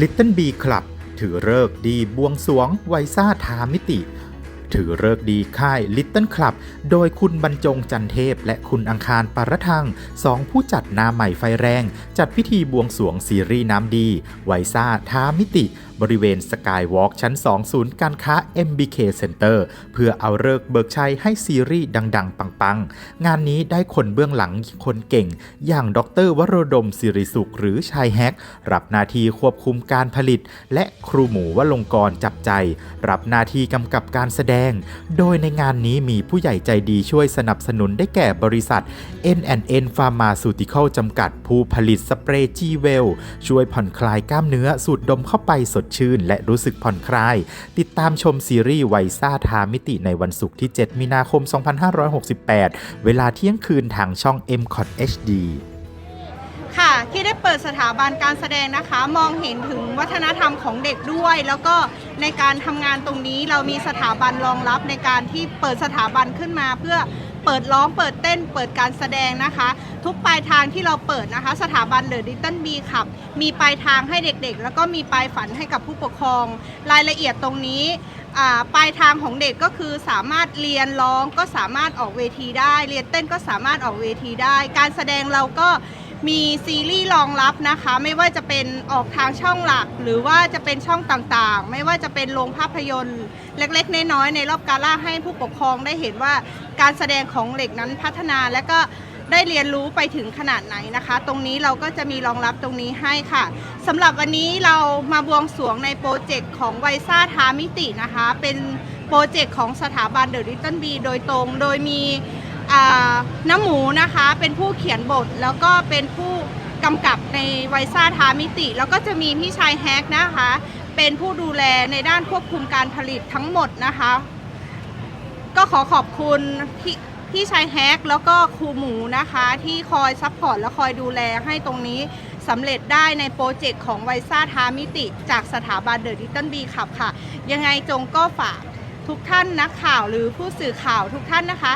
Little B Club ถือเลิกดีบวงสวงไวซ่าทามิติ ถือเลิกดีค่าย Little Club โดยคุณบรรจงจันเทพ และคุณอังคารปารทังสองผู้จัดหน้าใหม่ไฟแรง จัดพิธีบวงสวงซีรีส์น้ำดี ไวซ่าทามิติ บริเวณสกายวอล์กชั้น 2 ศูนย์การค้า MBK Center เพื่อเอาเลิกเบิกชัยให้ซีรีส์ดัง ๆ ปัง ๆ งานนี้ได้คนเบื้องหลังคนเก่ง อย่างดรวโรดมสิริสุขหรือชายแฮก รับหน้าที่ควบคุมการผลิต และครูหมูวลงกรจับใจ รับหน้าที่กำกับการแสดง โดยในงานนี้มีผู้ใหญ่ใจดีช่วยสนับสนุนได้แก่บริษัท N&N Pharmaceutical จำกัดผู้ผลิตสเปรย์จีเวลช่วยผ่อนคลายกล้ามเนื้อสูดดมเข้าไปสดชื่น และรู้สึกผ่อนคลาย ติดตามชมซีรีส์ไวซ่าทามิติในวันศุกร์ที่ 7 มีนาคม 2568 เวลาเที่ยงคืนทางช่อง m c o t HD ค่ะที่ได้เปิดสถาบันการแสดงนะคะ มองเห็นถึงวัฒนธรรมของเด็กด้วย แล้วก็ในการทำงานตรงนี้เรามีสถาบันรองรับในการที่เปิดสถาบันขึ้นมาเพื่อ เปิดร้องเปิดเต้นเปิดการแสดงนะคะ ทุกปลายทางที่เราเปิดนะคะ สถาบันเดอะดิตเติ้ลบีขับ มีปลายทางให้เด็กๆ แล้วก็มีปลายฝันให้กับผู้ปกครอง รายละเอียดตรงนี้ปลายทางของเด็กก็คือสามารถเรียนร้องก็สามารถออกเวทีได้ เรียนเต้นก็สามารถออกเวทีได้ การแสดงเราก็มีซีรีส์รองรับนะคะ ไม่ว่าจะเป็นออกทางช่องหลัก หรือว่าจะเป็นช่องต่างๆ ไม่ว่าจะเป็นโรงภาพยนตร์ เล็กๆ น้อยๆในรอบกาล่าให้ผู้ปกครองได้เห็นว่าการแสดงของเด็กนั้นพัฒนาและก็ได้เรียนรู้ไปถึงขนาดไหนนะคะ ตรงนี้เราก็จะมีรองรับตรงนี้ให้ค่ะสำหรับวันนี้เรามาบวงสรวงในโปรเจกต์ของไวซ่าทามิตินะคะ เป็นโปรเจกต์ของสถาบันเดอะริตเติ้ลบีโดยตรง โดยมีน้ำหมูนะคะเป็นผู้เขียนบทแล้วก็เป็นผู้กำกับในไวซ่าทามิติ แล้วก็จะมีพี่ชายแฮกนะคะเป็นผู้ดูแลในด้านควบคุมการผลิตทั้งหมดนะคะ ก็ขอขอบคุณพี่พี่ชายแฮกแล้วก็ครูหมูนะคะ ที่คอยซัพพอร์ตและคอยดูแลให้ตรงนี้สำเร็จได้ในโปรเจกต์ของไวซ่าทามิติ จากสถาบันเดอะดิตเติ้ลบีขับค่ะ ยังไงจงก็ฝากทุกท่านนักข่าวหรือผู้สื่อข่าวทุกท่านนะคะ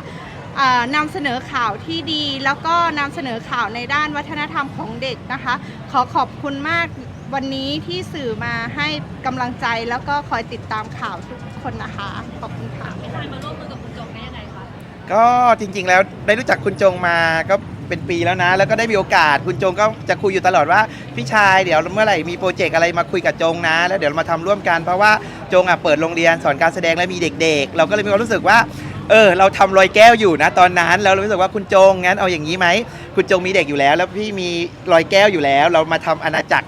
นำเสนอข่าวที่ดี แล้วก็นำเสนอข่าวในด้านวัฒนธรรมของเด็กนะคะ ขอขอบคุณมาก วันนี้ที่สื่อมาให้กำลังใจแล้วก็คอยติดตามข่าวทุกคนนะคะ ขอบคุณค่ะก็จริงๆแล้วได้รู้จักคุณจงมาก็เป็นปีแล้วนะ แล้วก็ได้มีโอกาสคุณจงก็จะคุยอยู่ตลอดว่าพี่ชายเดี๋ยวเมื่อไหร่มีโปรเจกต์อะไรมาคุยกับจงนะ แล้วเดี๋ยวเรามาทำร่วมกันเพราะว่าจงอะเปิดโรงเรียนสอนการแสดงและมีเด็ก ๆ เราก็เลยมีความรู้สึกว่า เออเราทำรอยแก้วอยู่นะ ตอนนั้นแล้วเรารู้สึกว่าคุณจงงั้นเอาอย่างนี้ไหมคุณจงมีเด็กอยู่แล้ว แล้วพี่มีรอยแก้วอยู่แล้ว เรามาทำอาณาจักร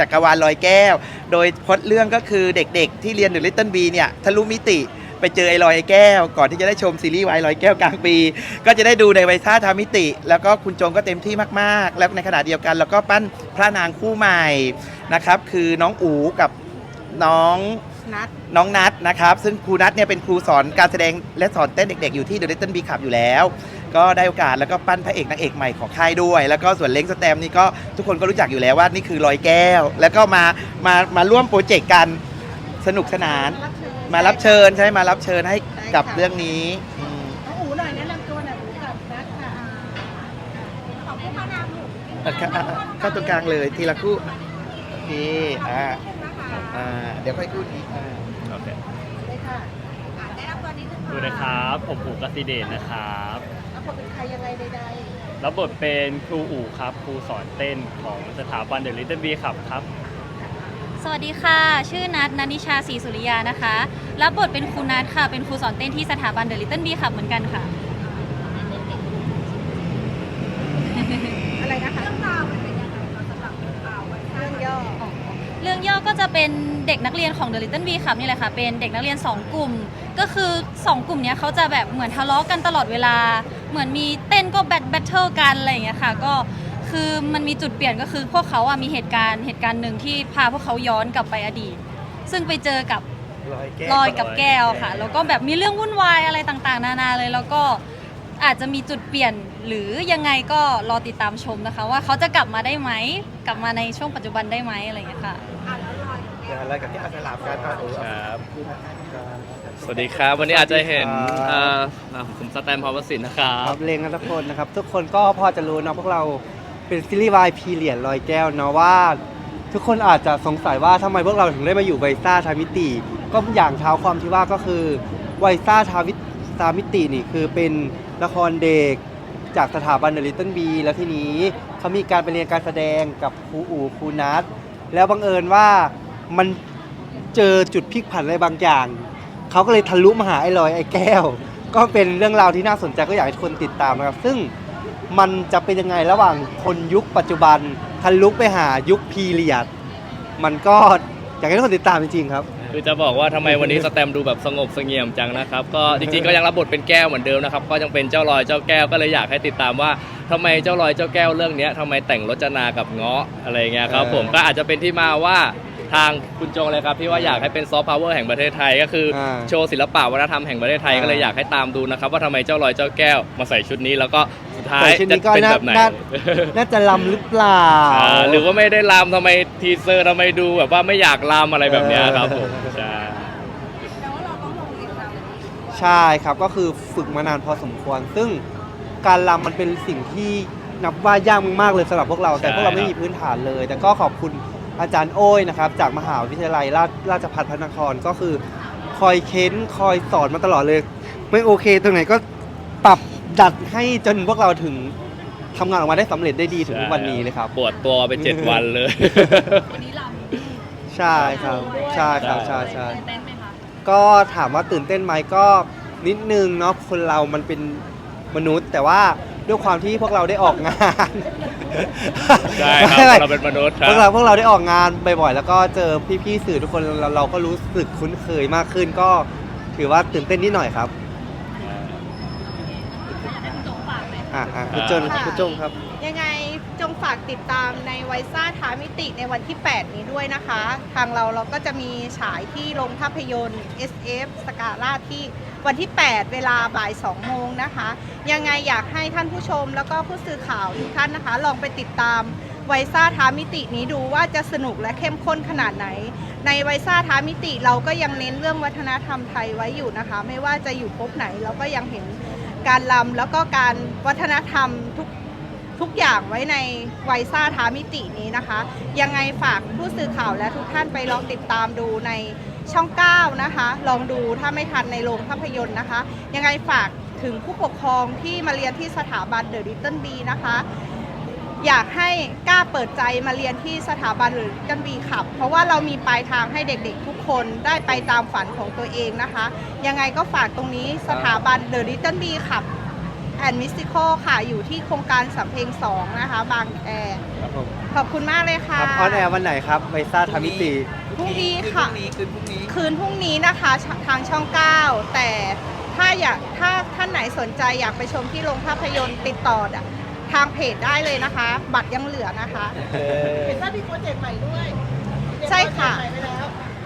จักรวาลรอยแก้ว โดยพล็อดเรื่องก็คือเด็กๆ ที่เรียนเดอะลิตเติ้ลบีเนี่ยทะลุมิติไปเจอไอ้รอยแก้ว ก่อนที่จะได้ชมซีรีส์วายรอยแก้วกลางปี ก็จะได้ดูในไวท่าทามิติ แล้วก็คุณจงก็เต็มที่มากๆ แล้วในขณะเดียวกันเราก็ปั้นพระนางคู่ใหม่นะครับคือน้องอูกับน้องนัดน้องนัทนะครับ ซึ่งครูนัทเนี่ยเป็นครูสอนการแสดงและสอนเต้นเด็กๆ อยู่ที่ The Little Bee Club อยู่แล้ว ก็ได้โอกาสแล้วก็ปั้นพระเอกนางเอกใหม่ของค่ายด้วย แล้วก็ส่วนเล้งสแตมนี่ก็ทุกคนก็รู้จักอยู่แล้วว่านี่คือรอยแก้ว แล้วก็มามามาร่วมโปรเจกต์กันสนุกสนาน มารับเชิญใช่ไหมมารับเชิญให้กับเรื่องนี้อืมน้องอูหน่อยแนะนำตัวหน่อยอูกับนัดค่ะขอบคุณมานางหมูอะเข้าอะเข้าตรงกลางเลยทีละคู่โอเคอ่าอ่าเดี๋ยวค่อยคู่นี้อ่า โอเคเลยค่ะอ่าแนะนำตัวนิดนึง ดูนะครับ ผมอู๋กสิเดชนะครับ แล้วผมเป็นใครยังไงใดรับบทเป็นครูอู๋ครับครูสอนเต้นของสถาบันเดอะลิตเติ้ลบีครับครับ สวัสดีค่ะ ชื่อนัทนันนิชาศรีสุริยานะคะ รับบทเป็นครูนัทค่ะ เป็นครูสอนเต้นที่สถาบันเดอะลิตเติ้ลบีขับเหมือนกันค่ะ ๆ อะไรนะคะ เรื่องราวมันเป็นยังไงเราสำหรับเรื่องราวเรื่องย่อ เรื่องย่อก็จะเป็นเด็กนักเรียนของ The Little Bee ครับนี่แหละค่ะ เป็นเด็กนักเรียน 2 กลุ่ม ก็คือ 2 กลุ่มเนี้ยเขาจะแบบเหมือนทะเลาะกันตลอดเวลา เหมือนมีเต้นก็แบทแบทเทิลกันอะไรอย่างเงี้ยค่ะ ก็คือมันมีจุดเปลี่ยนก็คือพวกเขาอะมีเหตุการณ์เหตุการณ์หนึ่งที่พาพวกเขาย้อนกลับไปอดีต ซึ่งไปเจอกับรอยแก้วลอยกับแก้วค่ะ แล้วก็แบบมีเรื่องวุ่นวายอะไรต่างๆ นานาเลย แล้วก็อาจจะมีจุดเปลี่ยนหรือยังไงก็รอติดตามชมนะคะ ว่าเขาจะกลับมาได้ไหมกลับมาในช่วงปัจจุบันได้ไหมอะไรอย่างเงี้ยค่ะเดี๋ยว อะไรกับที่อาสลับกันครับครับ สวัสดีครับ วันนี้อาจจะเห็นอ่าอ่าผมสแตมพาวสินนะครับครับเลงกันทุกคนนะครับ ทุกคนก็พอจะรู้เนาะพวกเราเป็นซีรีส์วายพีเรียดลอยแก้วเนาะว่า ทุกคนอาจจะสงสัยว่าทำไมพวกเราถึงได้มาอยู่ไวซ่าทามิติ ก็อย่างเท้าความที่ว่าก็คือไวซ่าทาวิทามิตินี่คือเป็นละครเด็กจากสถาบันเดลิตเติ้ลบีแล้วทีนี้เขามีการไปเรียนการแสดงกับครูอูครูนัทแล้วบังเอิญว่า มันเจอจุดพลิกผันอะไรบางอย่าง เขาก็เลยทะลุมาหาไอ้ลอยไอ้แก้ว ก็เป็นเรื่องราวที่น่าสนใจก็อยากให้ทุกคนติดตามนะครับ ซึ่งมันจะเป็นยังไงระหว่างคนยุคปัจจุบันทะลุไปหายุคพีเรียด มันก็อยากให้ทุกคนติดตามจริงๆครับ คือจะบอกว่าทำไมวันนี้สแตมป์ดูแบบสงบเสงี่ยมจังนะครับ ก็จริงๆก็ยังรับบทเป็นแก้วเหมือนเดิมนะครับ ก็ยังเป็นเจ้าลอยเจ้าแก้วก็เลยอยากให้ติดตามว่าทำไมเจ้าลอยเจ้าแก้วเรื่องเนี้ยทำไมแต่งรจนากับเงาะอะไรเงี้ยครับผมก็อาจจะเป็นที่มาว่า ทางคุณจงเลยครับ ที่ว่าอยากให้เป็นซอฟต์พาวเวอร์แห่งประเทศไทย ก็คืออา โชว์ศิลปะวัฒนธรรมแห่งประเทศไทยอ่าก็เลยอยากให้ตามดูนะครับว่าทำไมเจ้าลอยเจ้าแก้วมาใส่ชุดนี้แล้วก็สุดท้ายใส่ชุดจะนี้ก็เป็นน่าแบบไหน น่าน่าจะลำหรือเปล่า อ่าหรือว่าไม่ได้ลำทำไมทีเซอร์ทำไมดูแบบว่าไม่อยากลำอะไรแบบเนี้ยครับผมใช่ใช่ครับก็คือฝึกมานานพอสมควร ซึ่งการรำมันเป็นสิ่งที่นับว่ายากมากๆเลยสำหรับพวกเรา แต่พวกเราไม่มีพื้นฐานเลย แต่ก็ขอบคุณ อาจารย์โอ้ยนะครับจากมหาวิทยาลัยราชราชภัฏพระนครก็คือคอยเค้นคอยสอนมาตลอดเลย ไม่โอเคตรงไหนก็ปรับดัดให้จนพวกเราถึงทำงานออกมาได้สำเร็จได้ดีถึงทุกวันนี้เลยครับ ปวดตัวไปเจ็ดวันเลย วันนี้ลใช่ครับ ใช่ครับใช่ใช่ใช่ำเต้นไหมคะก็ถามว่าตื่นเต้นไหมก็นิดนึงเนาะคนเรามันเป็นมนุษย์ แต่ว่า ด้วยความที่พวกเราได้ออกงานใช่ครับไม่ไม่เราเป็นมนุษย์ครัพวกเราบพวกเราได้ออกงานบ่อยๆแล้วก็เจอพี่ๆสื่อทุกคนเราเราก็รู้สึกคุ้นเคยมากขึ้นก็ถือว่าตื่นเต้นนิดหน่อยครับอ่าอ่าคุณจนค่ะคุณจงครับ ยังไงจงฝากติดตามในไวซ่าทามิติในวันที่ 8 นี้ด้วยนะคะ ทางเราเราก็จะมีฉายที่โรงภาพยนตร์ SF สกาล่าที่ วันที่ 8 เวลาบ่าย 2 โมงนะคะ ยังไงอยากให้ท่านผู้ชมแล้วก็ผู้สื่อข่าวทุกท่านนะคะ ลองไปติดตามไวซ่าทามิตินี้ดูว่าจะสนุกและเข้มข้นขนาดไหน ในไวซ่าทามิติเราก็ยังเน้นเรื่องวัฒนธรรมไทยไว้อยู่นะคะ ไม่ว่าจะอยู่ภพไหนเราก็ยังเห็นการลำแล้วก็การวัฒนธรรมทุกทุกอย่างไว้ในไวซ่าทามิตินี้นะคะ ยังไงฝากผู้สื่อข่าวและทุกท่านไปลองติดตามดูใน ช่อง 9 นะคะ ลองดูถ้าไม่ทันในโรงภาพยนตร์นะคะ ยังไงฝากถึงผู้ปกครองที่มาเรียนที่สถาบันเดอะลิตเติ้ลบีนะคะ อยากให้กล้าเปิดใจมาเรียนที่สถาบันหรือกันบีขับ เพราะว่าเรามีปลายทางให้เด็กๆทุกคนได้ไปตามฝันของตัวเองนะคะ ยังไงก็ฝากตรงนี้สถาบันเดอะลิตเติ้ลบีขับ แอนมิสติคอค่ะ อยู่ที่โครงการสำเพ็งสองนะคะ บางแอครับผมขอบคุณมากเลยคค่ะรับออนแอร์วันไหนครับไวซ่าทามิติพรุ่งนี้คืนพค่ะรุ่งนี้คืนพรุ่งนี้ คืนพรุ่งนี้นะคะชทางช่อง 9 แต่ถ้าอยากถ้าท่านไหนสนใจอยากไปชมที่โรงภาพยนตร์ติดต่ออะทางเพจได้เลยนะคะ บัตรยังเหลือนะคะ เห็นว่ามีโปรเจกต์ใหม่ด้วยใช่ค่ะ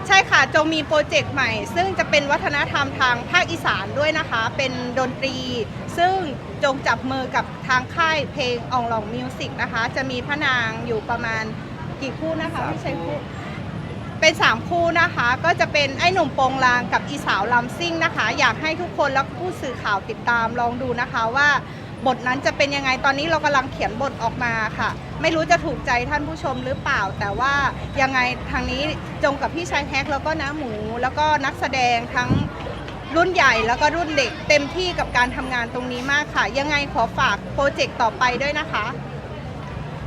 ใช่ค่ะจงมีโปรเจกต์ใหม่ ซึ่งจะเป็นวัฒนธรรมทางภาคอีสานด้วยนะคะ เป็นดนตรี ซึ่งจงจับมือกับทางค่ายเพลงอองหลองมิวสิกนะคะ จะมีพระนางอยู่ประมาณกี่คู่นะคะไม่ใช่คู่เป็น 3 คู่นะคะ ก็จะเป็นไอ้หนุ่มโปงลางกับอีสาวลำซิ่งนะคะ อยากให้ทุกคนและผู้สื่อข่าวติดตามลองดูนะคะว่าบทนั้นจะเป็นยังไงตอนนี้เรากำลังเขียนบทออกมาค่ะ ไม่รู้จะถูกใจท่านผู้ชมหรือเปล่า แต่ว่ายังไงทางนี้จงกับพี่ชายแฮกแล้วก็น้าหมู แล้วก็นักแสดงทั้งรุ่นใหญ่แล้วก็รุ่นเด็กเต็มที่กับการทำงานตรงนี้มากค่ะ ยังไงขอฝากโปรเจกต์ต่อไปด้วยนะคะ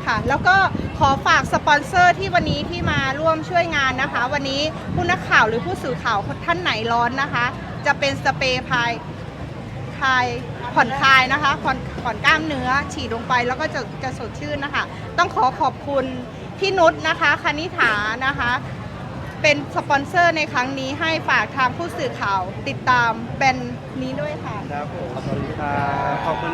ค่ะแล้วก็ขอฝากสปอนเซอร์ที่วันนี้ที่มาร่วมช่วยงานนะคะ วันนี้ผู้นักข่าวหรือผู้สื่อข่าวท่านไหนร้อนนะคะ จะเป็นสเปรย์พาย คลายผ่อนคลายนะคะผ่อนผ่อนกล้ามเนื้อฉีดลงไปแล้วก็จะจะสดชื่นนะคะ ต้องขอขอบคุณพี่นุชนะคะคณิฐานะคะ เป็นสปอนเซอร์ในครั้งนี้ให้ฝากทางผู้สื่อข่าวติดตามแบรนด์นี้ด้วยค่ะ ครับผมขอบคุณครับขอบคุณ